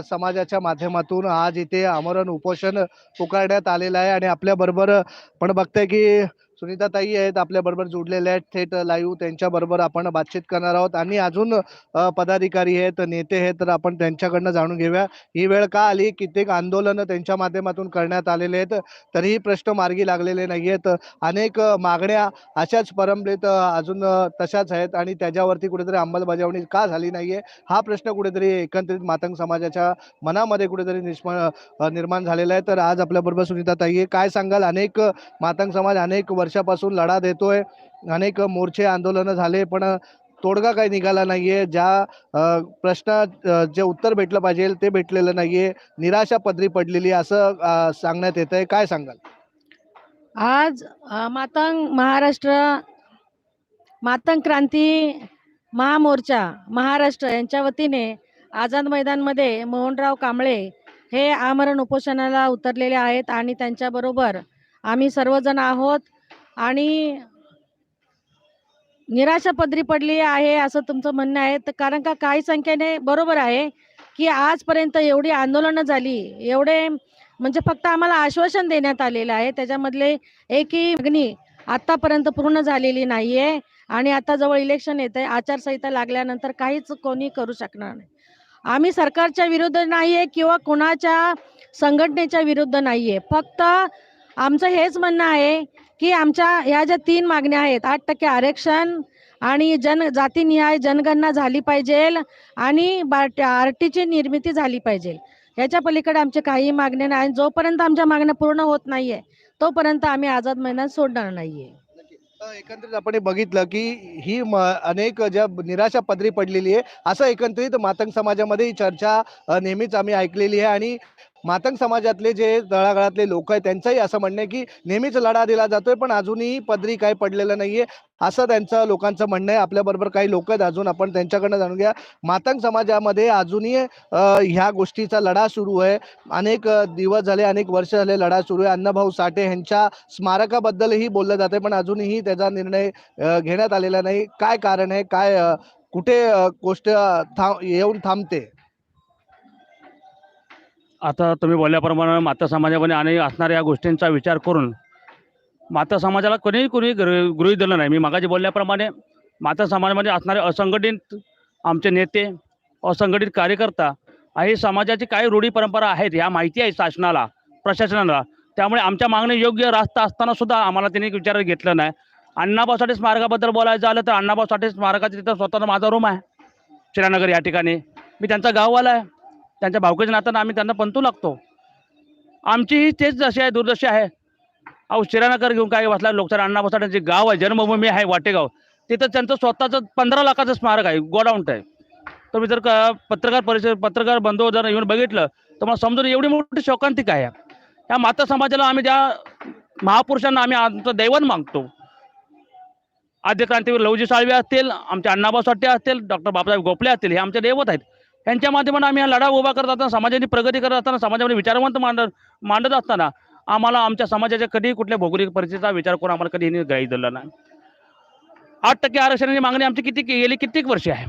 समाजाच्या माध्यमातून आज इथे आमरण उपोषण पुकारण्यात आलेलं आहे आणि आपल्याबरोबर पण बघताय की सुनीता ताई आहेत आपल्याबरोबर जोडलेल्या आहेत थेट लाईव्ह त्यांच्याबरोबर आपण बातचीत करणार आहोत. आणि अजून पदाधिकारी आहेत नेते आहेत तर आपण त्यांच्याकडनं जाणून घेऊया. ही वेळ का आली? कित्येक आंदोलनं त्यांच्या माध्यमातून करण्यात आलेले आहेत. तरीही प्रश्न मार्गी लागलेले नाही आहेत अनेक मागण्या अशाच परंपरेत अजून तशाच आहेत. आणि त्याच्यावरती कुठेतरी अंमलबजावणी का झाली नाहीये? हा प्रश्न कुठेतरी एकंदरीत मातंग समाजाच्या मनामध्ये कुठेतरी निर्माण झालेला आहे. तर आज आपल्याबरोबर सुनीता ताई आहे. काय सांगाल? अनेक मातंग समाज अनेक वर्षापासून लढा देतोय. अनेक मोर्चे आंदोलनं झाले पण तोडगा काही निघाला नाहीये. ज्या प्रश्न जे उत्तर भेटलं पाहिजे ते भेटलेलं नाहीये. निराशा पदरी पडलेली असं सांगण्यात येत आहे काय सांगाल? आज मातंग महाराष्ट्र मातंग क्रांती महामोर्चा महाराष्ट्र यांच्या वतीने आझाद मैदानमध्ये मोहनराव कांबळे हे आमरण उपोषणाला उतरलेले आहेत आणि त्यांच्याबरोबर आम्ही सर्वजण आहोत. आणि निराशा पदरी पडली आहे असं तुमचं म्हणणं आहे. तर कारण का काही संख्येने बरोबर आहे की आजपर्यंत एवढी आंदोलनं झाली. एवढे म्हणजे फक्त आम्हाला आश्वासन देण्यात आलेलं आहे. त्याच्यामधले एकही मागणी आतापर्यंत पूर्ण झालेली नाहीये. आणि आता जवळ इलेक्शन येत आहे आचारसंहिता लागल्यानंतर काहीच कोणी करू शकणार नाही. आम्ही सरकारच्या विरुद्ध नाहीये किंवा कुणाच्या संघटनेच्या विरुद्ध नाहीये. फक्त आमचं हेच म्हणणं आहे की आमच्या ह्या ज्या तीन मागण्या आहेत आठ टक्के आरक्षण आणि जन जातीनिहाय जनगणना झाली पाहिजे आणि आर टीची निर्मिती झाली पाहिजे. याच्या पलीकडे आमच्या काही मागण्या नाही आणि जोपर्यंत आमच्या मागण्या पूर्ण होत नाहीये तोपर्यंत आम्ही आझाद मैदान सोडणार नाहीये. एकंदरीत आपण बघितलं की ही म अनेक ज्या निराशा पदरी पडलेली आहे असं एकंदरीत मातंग समाजामध्ये ही चर्चा नेहमीच आम्ही ऐकलेली आहे आणि मातंग समाजातले जे तळागाळातले लोक आहेत त्यांचंही असं म्हणणं आहे की नेहमीच लढा दिला जातोय पण अजूनही पदरी काही पडलेलं नाहीये. असं त्यांचं लोकांचं म्हणणं आहे. आपल्याबरोबर काही लोक आहेत. अजून आपण त्यांच्याकडनं जाणून घ्या. मातंग समाजामध्ये अजूनही ह्या गोष्टीचा लढा सुरू आहे. अनेक दिवस झाले अनेक वर्ष झाले लढा सुरू आहे. अण्णाभाऊ साठे यांच्या स्मारकाबद्दलही बोललं जाते पण अजूनही त्याचा निर्णय घेण्यात आलेला नाही. काय कारण आहे? काय कुठे गोष्ट थांब येऊन थांबते? आता तुम्ही बोलल्याप्रमाणे माता समाजामध्ये आणि असणाऱ्या या गोष्टींचा विचार करून माता समाजाला कोणीही कोणी गृ गृहीत दिलं नाही. मी मागाशी बोलल्याप्रमाणे माता समाजामध्ये असणारे असंघटित आमचे नेते असंघटित कार्यकर्ता आणि समाजाची काही रूढी परंपरा आहेत ह्या माहिती आहे शासनाला प्रशासनाला. त्यामुळे आमच्या मागणी योग्य रास्ता असताना सुद्धा आम्हाला त्यांनी विचारात घेतलं नाही. अण्णाभाऊ साठे स्मारकाबद्दल बोलायचं झालं तर अण्णाभाऊ साठे स्मारकाचं तिथं स्वतःचा माझा रूम आहे. श्रीनगर या ठिकाणी. मी त्यांचा गाववाला आहे. त्यांच्या भावकीच्या नात्यानं आम्ही त्यांना पंतू लागतो. आमची ही तेच जशी आहे दुर्दशी आहे. अहो शिरानगर घेऊन काय बसला लोकसभा अण्णा बसाड्यांचे गाव आहे जन्मभूमी आहे वाटेगाव. तिथं त्यांचं स्वतःचं पंधरा लाखाचं स्मारक आहे गोडाऊंट आहे तर मी जर का पत्रकार परिषद पत्रकार बंधू जर येऊन बघितलं तर मला समजून एवढी मोठी शोकांतिक आहे. या माता समाजाला आम्ही ज्या महापुरुषांना आम्ही आमचं दैवत मागतो आद्य क्रांतीवीर लवजी साळवे असतील आमचे अण्णाबा साठे असतील डॉक्टर बाबासाहेब गोपले असतील हे आमचे दैवत आहेत. यांच्या माध्यमातून आम्ही हा लढा उभा करत असताना समाजाची प्रगती करत असताना समाजामध्ये विचारवंत मांडत मांडत असताना आम्हाला आमच्या समाजाच्या कधीही कुठल्या भौगोलिक परिस्थितीचा विचार करून आम्हाला कधी ग्राही दिला नाही. आठ टक्के आरक्षणाची मागणी आमची किती गेली कित्येक वर्षे आहे.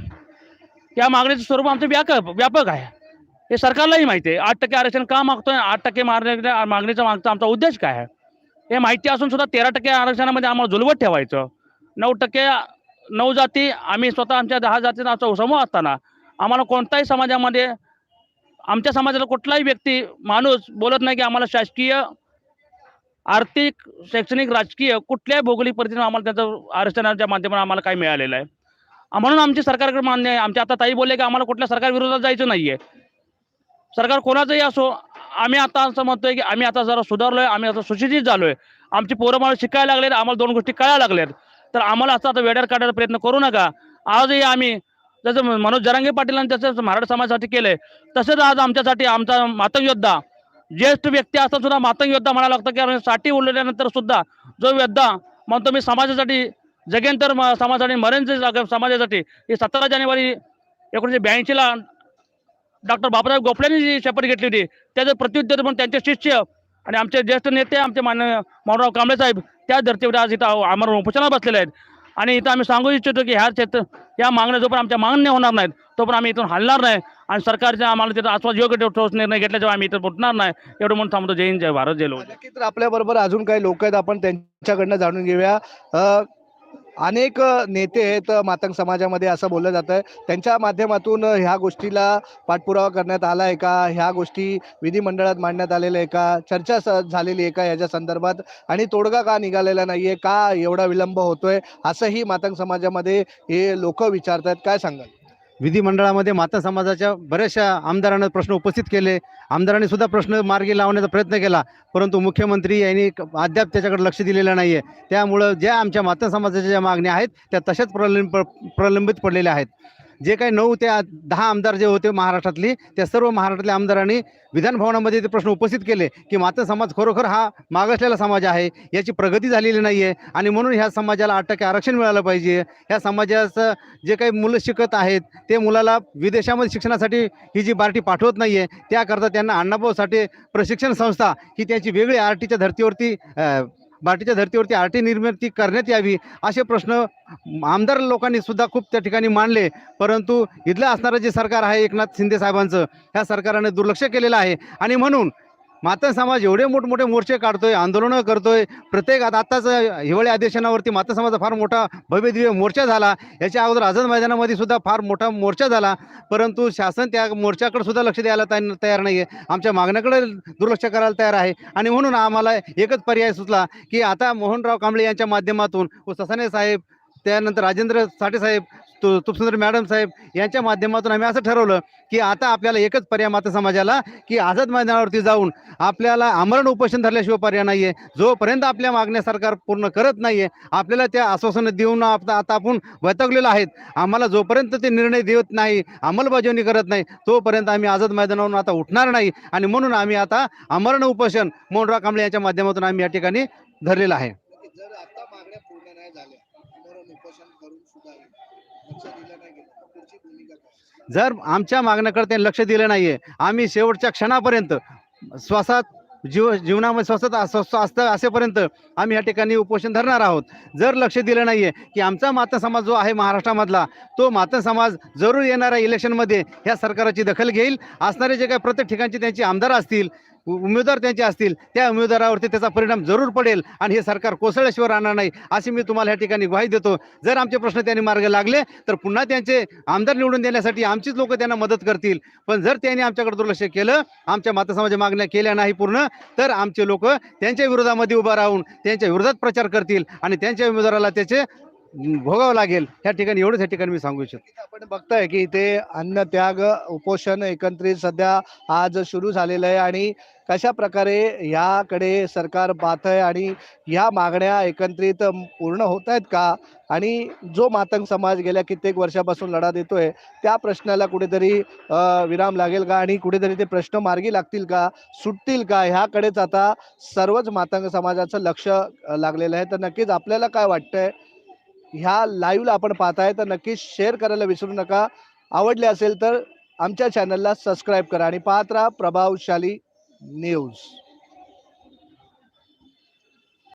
या मागणीचं स्वरूप आमचं व्यापक व्यापक आहे. हे सरकारलाही माहिती आहे. आठ टक्के आरक्षण का मागतोय? आठ टक्के मागण्या मागणीचा मागचा आमचा उद्देश काय आहे? हे माहिती असून सुद्धा तेरा टक्के आरक्षणामध्ये आम्हाला जुलवत ठेवायचं. नऊ टक्के नऊ जाती आम्ही स्वतः आमच्या दहा जातीचा आमचा समूह असताना आम्हाला कोणताही समाजामध्ये आमच्या समाजाला कुठलाही व्यक्ती माणूस बोलत नाही की आम्हाला शासकीय आर्थिक शैक्षणिक राजकीय कुठल्याही भौगोलिक परिस्थितीने आम्हाला त्याचं आरक्षणाच्या माध्यमातून आम्हाला काय मिळालेलं आहे. म्हणून आमची सरकारकडे मान्य आहे. आमच्या आता ताई बोलले की आम्हाला कुठल्या सरकार विरोधात जायचं नाहीये. सरकार कोणाचंही असो आम्ही आता असं म्हणतोय की आम्ही आता जरा सुधारलोय आम्ही आता सुशिक्षित झालोय. आमची पोरं मला शिकायला लागलेत आम्हाला दोन गोष्टी कळायला लागल्यात तर आम्हाला असं आता वेड्यावर काढायचा प्रयत्न करू नका. आजही आम्ही जसं मनोज जरांगे पाटीलांनी त्याचं मराठा समाजासाठी केलंय. तसंच आज आमच्यासाठी आमचा मातंग योद्धा ज्येष्ठ व्यक्ती असताना सुद्धा मातंग योद्धा म्हणायला लागतं की आम्ही साठी उरलेल्यानंतर सुद्धा जो योद्धा म्हणतो मी समाजासाठी जगेन तर समाजासाठी मरेन समाजासाठी हे सतरा जानेवारी एकोणीसशे ब्याऐंशीला डॉक्टर बाबासाहेब गोपल्यांनी जी शपथ घेतली होती त्याचं प्रत्युत्तर म्हणून त्यांचे शिष्य आणि आमचे ज्येष्ठ नेते आमचे मान्य मानराव कांबळे साहेब त्या धर्तीवर आज इथं आमरण उपोषणाला बसलेले आहेत. आणि इथं आम्ही सांगू इच्छितो की ह्या क्षेत्र या मागण्या जोपर्यंत आमच्या मागण्या होणार नाहीत तोपर्यंत आम्ही इथून हलणार नाही. आणि सरकारच्या आम्हाला तिथं आश्वास योग्य ठोस निर्णय घेतल्याशिवाय आम्ही इथं फुटणार नाही. एवढं म्हणून थांबतो. जय हिंद जय भारत जय लोक. आपल्याबरोबर अजून काही लोक आहेत आपण त्यांच्याकडनं जाणून घेऊया. अनेक नेते आहेत मातंग समाजामध्ये असं बोललं जातं आहे त्यांच्या माध्यमातून ह्या गोष्टीला पाठपुरावा करण्यात आला आहे का? ह्या गोष्टी विधिमंडळात मांडण्यात आलेल्या आहे का? चर्चा स- झालेली आहे का याच्या संदर्भात? आणि तोडगा का निघालेला नाही आहे का एवढा विलंब होतोय? असंही मातंग समाजामध्ये हे लोक विचारतात काय सांगाल? विधिमंडळामध्ये माता समाजाच्या बऱ्याचशा आमदारांना प्रश्न उपस्थित केले. आमदारांनी सुद्धा प्रश्न मार्गी लावण्याचा प्रयत्न केला. परंतु मुख्यमंत्री यांनी अद्याप त्याच्याकडे लक्ष दिलेलं नाही आहे त्यामुळं ज्या आमच्या माता समाजाच्या ज्या मागण्या आहेत त्या तशाच प्रलंब प्रलंबित पडलेल्या आहेत. जे काही नऊ ते दहा आमदार जे होते महाराष्ट्रातली त्या सर्व महाराष्ट्रातल्या आमदारांनी विधानभवनामध्ये ते प्रश्न उपस्थित केले की माता समाज खरोखर हा मागासलेला समाज आहे याची प्रगती झालेली नाही आहे आणि म्हणून ह्या समाजाला आठ टक्के आरक्षण मिळालं पाहिजे. ह्या समाजाचं जे काही मुलं शिकत आहेत ते मुलाला विदेशामध्ये शिक्षणासाठी ही जी बार्टी पाठवत नाही आहे त्याकरता त्यांना अण्णाभाऊ साठे प्रशिक्षण संस्था ही त्याची वेगळी आर टीच्या धर्तीवरती अ, धर्तीवरती आरटी निर्मिती करण्यात यावी असे प्रश्न आमदार लोकांनी सुद्धा खूप त्या ठिकाणी मांडले. परंतु इथलं असणारं जे सरकार आहे एकनाथ शिंदे साहेबांचं ह्या सरकारने दुर्लक्ष केलेलं आहे. आणि म्हणून माता समाज एवढे मोठमोठे मोर्चे काढतोय आंदोलनं करतोय. प्रत्येक आता आत्ताच हिवाळी अधिवेशनावरती माता समाजाचा फार मोठा भव्य दिव्य मोर्चा झाला. याच्या अगोदर आझाद मैदानामध्ये सुद्धा फार मोठा मोर्चा झाला. परंतु शासन त्या मोर्चाकडे सुद्धा लक्ष द्यायला तयार तयार नाही आहे आमच्या मागण्याकडे दुर्लक्ष करायला तयार आहे. आणि म्हणून आम्हाला एकच पर्याय सुचला की आता मोहनराव कांबळे यांच्या माध्यमातून व ससाने साहेब त्यानंतर राजेंद्र साठे साहेब तु तुपसुंदर मॅडम साहेब यांच्या माध्यमातून आम्ही असं ठरवलं की आता आपल्याला एकच पर्याय माता समाजाला की आझाद मैदानावरती जाऊन आपल्याला आमरण उपोषण धरल्याशिवाय पर्याय नाही आहे जोपर्यंत आपल्या मागण्या सरकार पूर्ण करत नाही आहे आपल्याला त्या आश्वासनं देऊन आता आता आपण वैतागलेलो आहेत. आम्हाला जोपर्यंत ते निर्णय देत नाही अंमलबजावणी करत नाही तोपर्यंत आम्ही आझाद मैदानावरून आता उठणार नाही. आणि म्हणून आम्ही आता आमरण उपोषण मोहनराव कांबळे यांच्या माध्यमातून आम्ही या ठिकाणी धरलेलं आहे. जर आता मागण्या पूर्ण नाही झाल्या उपोषण करून सुद्धा जर आमच्या मागण्याकडे त्यांनी लक्ष दिलं नाहीये आम्ही शेवटच्या क्षणापर्यंत श्वासात जीव जीवनामध्ये स्वस्त अस्वस्थ असतं असेपर्यंत आम्ही या ठिकाणी उपोषण धरणार आहोत. जर लक्ष दिलं नाही आहे की आमचा मातन समाज जो आहे महाराष्ट्रामधला तो मातन समाज जरूर येणाऱ्या इलेक्शनमध्ये ह्या सरकारची दखल घेईल. असणारे जे काही प्रत्येक ठिकाणचे त्यांचे आमदार असतील उमेदवार त्यांचे असतील त्या उमेदवारावरती त्याचा परिणाम जरूर पडेल आणि हे सरकार कोसळल्याशिवाय राहणार नाही अशी मी तुम्हाला या ठिकाणी ग्वाही देतो. जर आमचे प्रश्न त्यांनी मार्ग लागले तर पुन्हा त्यांचे आमदार निवडून देण्यासाठी आमचीच लोक त्यांना मदत करतील. पण जर त्यांनी आमच्याकडे दुर्लक्ष केलं आमच्या माता समाजा मागण्या केल्या नाही पूर्ण तर आमचे लोक त्यांच्या विरोधामध्ये उभा राहून त्यांच्या विरोधात प्रचार करतील आणि त्यांच्या उमेदवाराला त्याचे भोगावं लागेल. ह्या ठिकाणी एवढंच या ठिकाणी मी सांगू इच्छितो. आपण बघताय की इथे अन्न त्याग उपोषण एकत्रित सध्या आज सुरू झालेलं आहे आणि कशा प्रकारे याकडे सरकार पाहत आहे आणि ह्या मागण्या एकत्रित पूर्ण होत आहेत का? आणि जो मातंग समाज गेल्या कित्येक वर्षापासून लढा देतोय त्या प्रश्नाला कुठेतरी विराम लागेल का? आणि कुठेतरी ते प्रश्न मार्गी लागतील का? सुटतील का? ह्याकडेच आता सर्वच मातंग समाजाचं लक्ष लागलेलं आहे. तर नक्कीच आपल्याला काय वाटतंय? ह्या लाईव्हला आपण पाहताय तर नक्कीच शेअर करायला विसरू नका. आवडले असेल तर आमच्या चॅनलला सबस्क्राईब करा आणि पाहत राहा प्रभावशाली News.